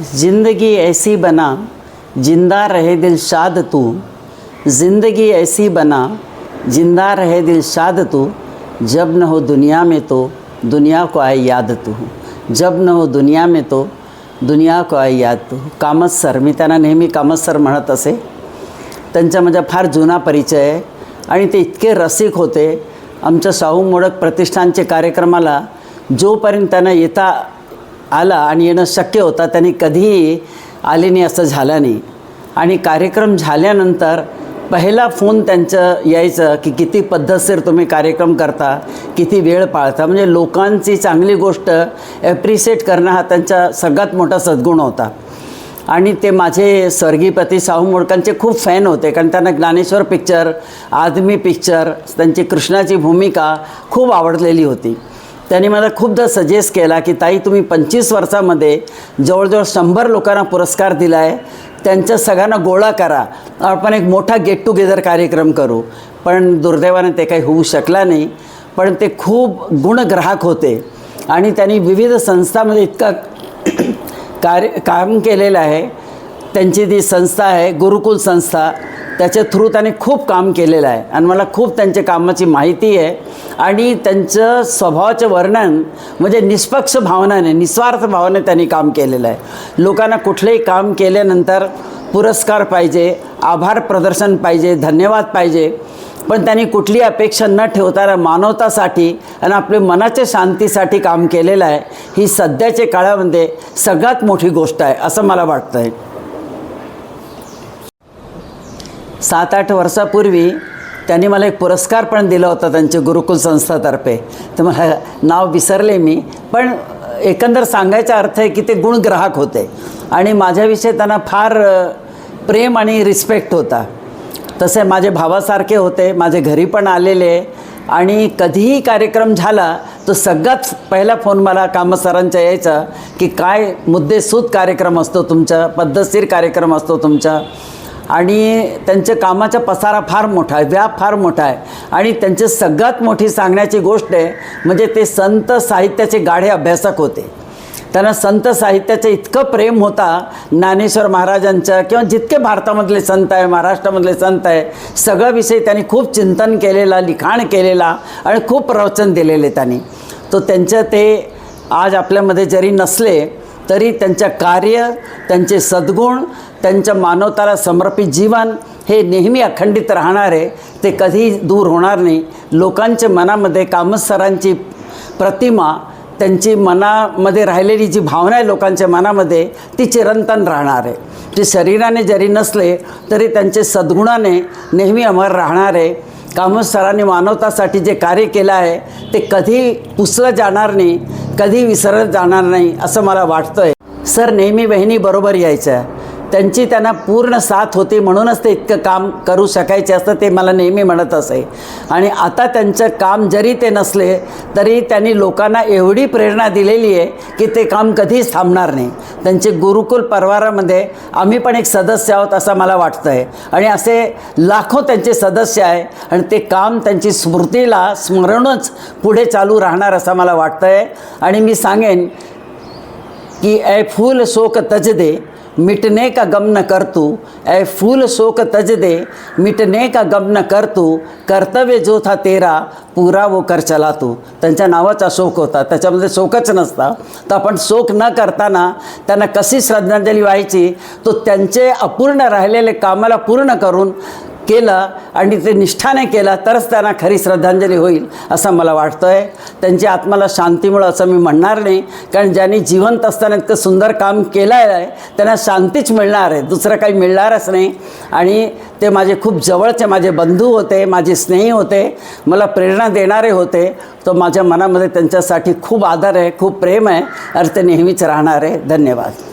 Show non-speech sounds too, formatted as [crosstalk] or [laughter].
जिंदगी ऐसी बना जिंदा रहे दिल शाद तू। जिंदगी ऐसी बना जिंदा रहे दिल शाद तू। जब न हो दुनिया में तो दुनिया को आए याद तू। जब न हो दुनिया में तो दुनिया को आए याद तू। कामत सर मी त्यांना नेहमी कामत सर म्हणत असे। त्यांचा माझा फार जुना परिचय आहे आणि ते इतके रसिक होते. आमच्या शाहू मोडक प्रतिष्ठानचे कार्यक्रमाला जोपर्यंत त्यांना येता आला आणि येणं शक्य होता त्यांनी कधीही आले नाही असं झालं नाही. आणि कार्यक्रम झाल्यानंतर पहिला फोन त्यांचं यायचं की किती पद्धतशीर तुम्ही कार्यक्रम करता किती वेळ पाळता. म्हणजे लोकांची चांगली गोष्ट ॲप्रिशिएट करणं हा त्यांचा सगळ्यात मोठा सद्गुण होता. आणि ते माझे स्वर्गीयपती साहू मोडकांचे खूप फॅन होते कारण त्यांना ज्ञानेश्वर पिक्चर आदमी पिक्चर त्यांची कृष्णाची भूमिका खूप आवडलेली होती. त्यांनी मला खूपदा सजेस्ट केला की ताई तुम्ही पंचवीस वर्षामध्ये जवळजवळ शंभर लोकांना पुरस्कार दिला आहे त्यांच्या सगळ्यांना गोळा करा. आपण एक मोठा गेट टुगेदर कार्यक्रम करू. पण दुर्दैवाने ते काही होऊ शकला नाही. पण ते खूप गुणग्राहक होते. आणि त्यांनी विविध संस्थामध्ये इतका [clears throat] कार्य काम केलेलं आहे. त्यांची ती संस्था आहे गुरुकुल संस्था. त्याच्या थ्रू त्याने खूप काम केलेलं आहे. आणि मला खूप त्यांच्या कामाची माहिती आहे. आणि त्यांचं स्वभावाचं वर्णन म्हणजे निष्पक्ष भावनाने निस्वार्थ भावने त्यांनी काम केलेलं आहे. लोकांना कुठलंही काम केल्यानंतर पुरस्कार पाहिजे आभार प्रदर्शन पाहिजे धन्यवाद पाहिजे. पण त्यांनी कुठली अपेक्षा न ठेवताना मानवतासाठी आणि आपल्या मनाच्या शांतीसाठी काम केलेलं आहे. ही सध्याच्या काळामध्ये सगळ्यात मोठी गोष्ट आहे असं मला वाटतं आहे सात आठ वर्षापूर्वी त्यांनी मला एक पुरस्कार पण दिला होता त्यांच्या गुरुकुल संस्थातर्फे. तर मला नाव विसरले मी पण एकंदर सांगायचा अर्थ आहे की ते गुणग्राहक होते. आणि माझ्याविषयी त्यांना फार प्रेम आणि रिस्पेक्ट होता. तसे माझे भावासारखे होते माझे घरी पण आलेले. आणि कधीही कार्यक्रम झाला तर सगळ्यात पहिला फोन मला कामसरांचा यायचा की काय मुद्देसूद कार्यक्रम असतो तुमचा पद्धतशीर कार्यक्रम असतो तुमचा आणि त्यांच्या कामाचा पसारा फार मोठा आहे व्याप फार मोठा आहे. आणि त्यांचे सगळ्यात मोठी सांगण्याची गोष्ट आहे म्हणजे ते संत साहित्याचे गाढे अभ्यासक होते. त्यांना संत साहित्याचं इतकं प्रेम होता ज्ञानेश्वर महाराजांचं किंवा जितके भारतामधले संत आहे महाराष्ट्रामधले संत आहे सगळं विषयी त्यांनी खूप चिंतन केलेला लिखाण केलेला आणि खूप प्रवचन दिलेले त्यांनी. तो त्यांचं ते आज आपल्यामध्ये जरी नसले तरी त्यांच्या कार्य त्यांचे सद्गुण त्यांच्या मानवताला समर्पित जीवन हे नेहमी अखंडित राहणार आहे. ते कधी दूर होणार नाही. लोकांच्या मनामध्ये कामत सरांची प्रतिमा त्यांची मनामध्ये राहिलेली जी भावना आहे लोकांच्या मनामध्ये ती चिरंतन राहणार आहे. ते शरीराने जरी नसले तरी त्यांचे सद्गुणाने नेहमी अमर राहणार आहे. कामत सरांनी मानवतासाठी जे कार्य केलं आहे ते कधी पुसलं जाणार नाही कधी विसरलं जाणार नाही असं मला वाटतं आहे सर नेहमी बहिणीबरोबर यायचं आहे. त्यांची त्यांना पूर्ण साथ होती म्हणूनच ते इतकं काम करू शकायचे असतं ते मला नेहमी म्हणत असे. आणि आता त्यांचं काम जरी ते नसले तरी त्यांनी लोकांना एवढी प्रेरणा दिलेली आहे की ते काम कधीच थांबणार नाही. त्यांचे गुरुकुल परिवारामध्ये आम्ही पण एक सदस्य आहोत असं मला वाटतं आहे आणि असे लाखो त्यांचे सदस्य आहे आणि ते काम त्यांची स्मृतीला स्मरणच पुढे चालू राहणार असं मला वाटतं आहे आणि मी सांगेन की ऐ फूल शोक तज दे मिटने का गम न कर तू ऐ फूल शोक तज दे मिटने का गम न कर तू कर्तव्य जो था तेरा पुरा वो कर चला तू त्यांच्या नावाचा शोक होता त्याच्यामध्ये शोकच नसता तर आपण शोक न करताना त्यांना कशी श्रद्धांजली व्हायची तो त्यांचे अपूर्ण राहिलेले कामाला पूर्ण करून केलं आणि ते निष्ठाने केलं तरच त्यांना खरी श्रद्धांजली होईल असं मला वाटतं आहे त्यांच्या आत्माला शांतीमुळं असं मी म्हणणार नाही. कारण ज्यांनी जिवंत असताना इतकं सुंदर काम केलं आहे त्यांना शांतीच मिळणार आहे. दुसरं काही मिळणारच नाही. आणि ते माझे खूप जवळचे माझे बंधू होते माझे स्नेही होते मला प्रेरणा देणारे होते. तो माझ्या मनामध्ये त्यांच्यासाठी खूप आदर आहे खूप प्रेम आहे. आणि ते नेहमीच राहणार आहे. धन्यवाद.